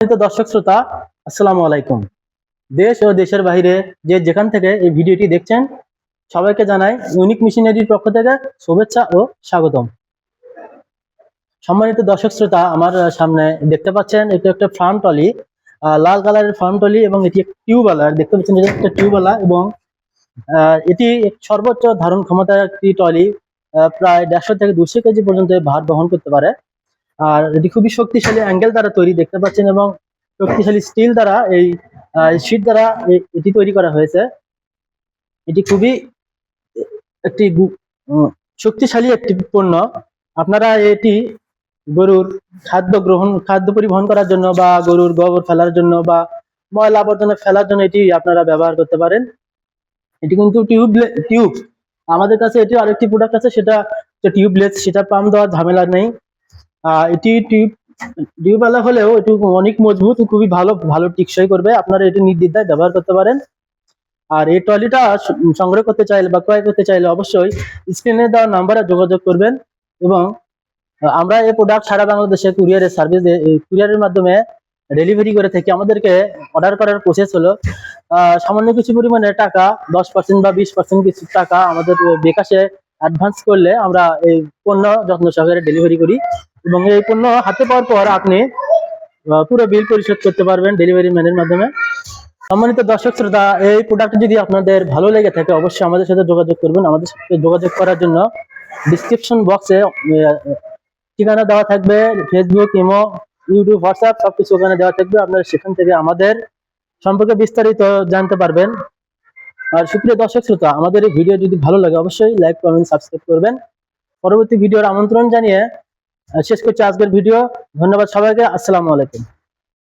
দর্শক শ্রোতা, আসসালামু আলাইকুম। দেশ ও দেশের বাইরে যে যেখান থেকে এই ভিডিওটি দেখছেন, সবাইকে জানাই ইউনিক মিশনারির পক্ষ থেকে শুভেচ্ছা ও স্বাগতম। সম্মানিত দর্শক শ্রোতা, আমার সামনে দেখতে পাচ্ছেন এটা একটা ফার্ম টলি লাল কালারের ফার্ম টলি এবং এটি একটা টিউবওয়ালা দেখতে পাচ্ছেন এটা একটা টিউবওয়ালা এবং এটি সর্বোচ্চ ধারণ ক্ষমতার একটি টলি প্রায় দেড়শো থেকে দুশো কেজি পর্যন্ত ভার বহন করতে পারে। আর এটি খুবই শক্তিশালী অ্যাঙ্গেল দ্বারা তৈরি, দেখতে পাচ্ছেন, এবং শক্তিশালী স্টিল দ্বারা এই শীট দ্বারা এটি তৈরি করা হয়েছে। এটি খুবই একটি শক্তিশালী একটি পণ্য। আপনারা এটি গরুর খাদ্য গ্রহণ, খাদ্য পরিবহন করার জন্য বা গরুর গোবর ফেলার জন্য বা ময়লা আবর্জনা ফেলার জন্য এটি আপনারা ব্যবহার করতে পারেন। এটি কিন্তু টিউব টিউব আমাদের কাছে এটি আরেকটি প্রোডাক্ট আছে, সেটা টিউবলেস সেটা পাম্প দেওয়ার ঝামেলা নেই। এটি টিউব টিউবওয়ালা হলেও এটি অনেক মজবুত খুবই ভালো ভালো টিকসই করবে। আপনারা এটি নির্দ্বিধায় ব্যবহার করতে পারেন। আর এই ট্রলিটা সংগ্রহ করতে চাইলে বা ক্রয় করতে চাইলে অবশ্যই স্ক্রিনে দেওয়া নাম্বারে যোগাযোগ করবেন এবং আমরা এই প্রোডাক্ট সারা বাংলাদেশে কুরিয়ারের সার্ভিস কুরিয়ারের মাধ্যমে ডেলিভারি করে থাকি। আমাদেরকে অর্ডার করার প্রসেস হলো সামান্য কিছু পরিমাণে টাকা, দশ পার্সেন্ট বা বিশ পার্সেন্ট কিছু টাকা আমাদের বিকাশে অ্যাডভান্স করলে আমরা এই পণ্য যত্ন সহকারে ডেলিভারি করি এবং এই পণ্য হাতে পাওয়ার পর আপনি পুরো বিল পরিশোধ করতে পারবেন ডেলিভারি ম্যানের মাধ্যমে। সম্মানিত দর্শক শ্রোতা, এই প্রোডাক্ট যদি আপনাদের ভালো লেগে থাকে, অবশ্যই আমাদের সাথে যোগাযোগ করবেন। আমাদের সাথে যোগাযোগ করার জন্য ডিসক্রিপশন বক্সে ঠিকানা দেওয়া থাকবে। ফেসবুক ইমো ইউটিউব হোয়াটসঅ্যাপ সবকিছু ওখানে দেওয়া থাকবে। আপনারা সেখান থেকে আমাদের সম্পর্কে বিস্তারিত জানতে পারবেন। আর সুপ্রিয় দর্শক শ্রোতা, আমাদের এই ভিডিও যদি ভালো লাগে, অবশ্যই লাইক কমেন্ট সাবস্ক্রাইব করবেন। পরবর্তী ভিডিওর আমন্ত্রণ জানিয়ে শেষ করছি আজকের ভিডিও। ধন্যবাদ সবাইকে। আসসালামু আলাইকুম।